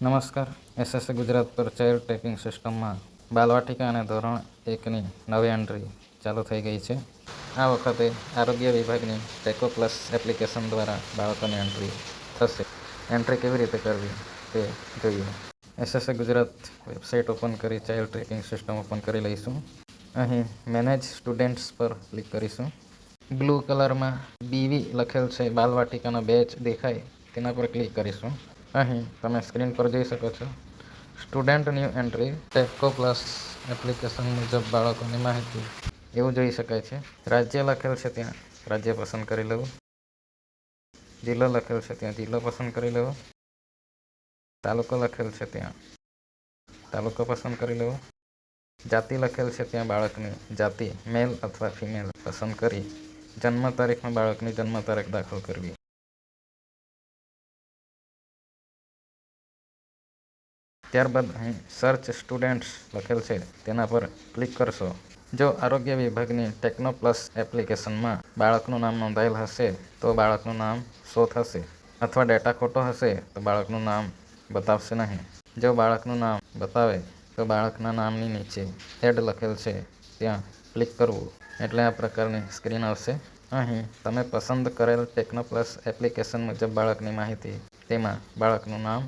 નમસ્કાર. એસએસસી ગુજરાત પર child tracking સિસ્ટમમાં બાલવાટિકા અને ધોરણ એકની નવી એન્ટ્રી ચાલુ થઈ ગઈ છે. આ વખતે આરોગ્ય વિભાગની ટેકો પ્લસ એપ્લિકેશન દ્વારા બાળકોની એન્ટ્રી થશે. એન્ટ્રી કેવી રીતે કરવી તે જોઈએ. એસએસસી ગુજરાત વેબસાઇટ ઓપન કરી ચાઇલ્ડ ટ્રેકિંગ સિસ્ટમ ઓપન કરી લઈશું. અહીં મેનેજ સ્ટુડન્ટ્સ પર ક્લિક કરીશું. બ્લુ કલરમાં બીવી લખેલ છે, બાલવાટિકાનો બેચ દેખાય, તેના પર ક્લિક કરીશું. અહીં તમે સ્ક્રીન પર જોઈ શકો છો. Student new entry Techo plus application મુજબ બાળકોની માહિતી. એવું જોઈ શકાય છે. રાજ્ય લખેલ છે ત્યાં. રાજ્ય પસંદ કરી લેવું. જિલ્લો લખેલ છે ત્યાં. જિલ્લો પસંદ કરી લેવો. તાલુકો લખેલ છે ત્યાં. તાલુકો પસંદ કરી લેવો. જાતિ લખેલ છે ત્યાં બાળકની. જાતિ મેલ અથવા ફિમેલ પસંદ કરી. જન્મ તારીખમાં બાળકની જન્મ તારીખ દાખલ કરવી. ત્યારબાદ અહીં સર્ચ સ્ટુડન્ટ્સ લખેલ છે, તેના પર ક્લિક કરશો. જો આરોગ્ય વિભાગની ટેકનો પ્લસ એપ્લિકેશનમાં બાળકનું નામ નોંધાયેલ હશે, તો બાળકનું નામ શો થશે અથવા ડેટા ખોટો હશે, તો બાળકનું નામ બતાવશે નહીં. જો બાળકનું નામ બતાવે, તો બાળકના નામની નીચે હેડ લખેલ છે, ત્યાં ક્લિક કરવું. એટલે આ પ્રકારની સ્ક્રીન આવશે. અહીં તમે પસંદ કરેલ ટેકનો પ્લસ એપ્લિકેશન મુજબ બાળકની માહિતી, તેમાં બાળકનું નામ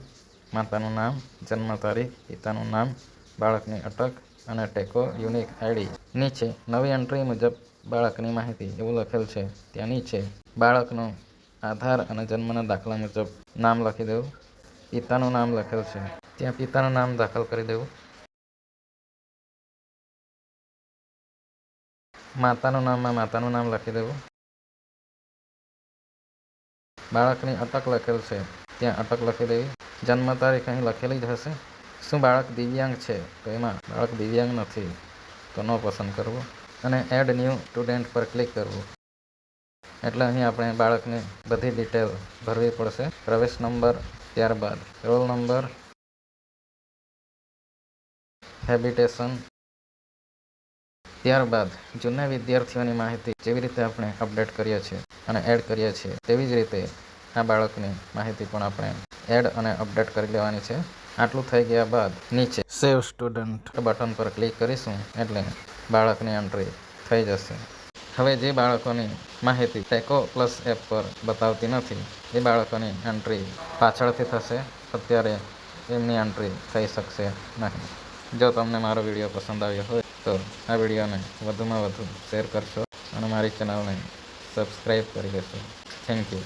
માતાનું નામ જન્મ તારીખ પિતાનું નામ, બાળકની અટક અને ટેકો યુનિક આઈડી નીચે નવી એન્ટ્રી મુજબ બાળકની માહિતી એવું લખેલ છે. ત્યાં નીચે બાળકનો આધાર અને જન્મના દાખલા મુજબ નામ લખી દેવું. પિતાનું નામ લખેલ છે. ત્યાં પિતાનું નામ દાખલ કરી દેવું. માતાનું નામમાં માતાનું નામ લખી દેવું. બાળકની અટક લખેલ છે. ત્યાં અટક લખી દેવી જન્મ તારીખ અહીં લખેલી જ હશે. શું બાળક દિવ્યાંગ છે? તો એમાં બાળક દિવ્યાંગ નથી. તો ન પસંદ કરવો અને એડ ન્યૂ સ્ટુડન્ટ પર ક્લિક કરવું. એટલે અહીં આપણે બાળકની બધી ડિટેલ ભરવી પડશે. પ્રવેશ નંબર ત્યારબાદ રોલ નંબર હેબિટેશન ત્યારબાદ જૂના વિદ્યાર્થીઓની માહિતી જેવી રીતે આપણે અપડેટ કરીએ છીએ અને એડ કરીએ છીએ. તેવી જ રીતે આ બાળકની માહિતી પણ આપણે એડ અને અપડેટ કરી લેવાની છે. આટલું થઈ ગયા બાદ નીચે સેવ સ્ટુડન્ટ બટન પર ક્લિક કરીશું એટલે બાળકની એન્ટ્રી થઈ જશે. હવે જે બાળકોની માહિતી ટેકો પ્લસ એપ પર બતાવતી નથી, એ બાળકોની એન્ટ્રી પાછળથી થશે. અત્યારે એમની એન્ટ્રી થઈ શકશે નહીં. જો તમને મારો વીડિયો પસંદ આવ્યો હોય, તો આ વિડીયોને વધુમાં વધુ શેર કરશો અને મારી ચેનલને સબસ્ક્રાઈબ કરી દેશો થેન્ક યુ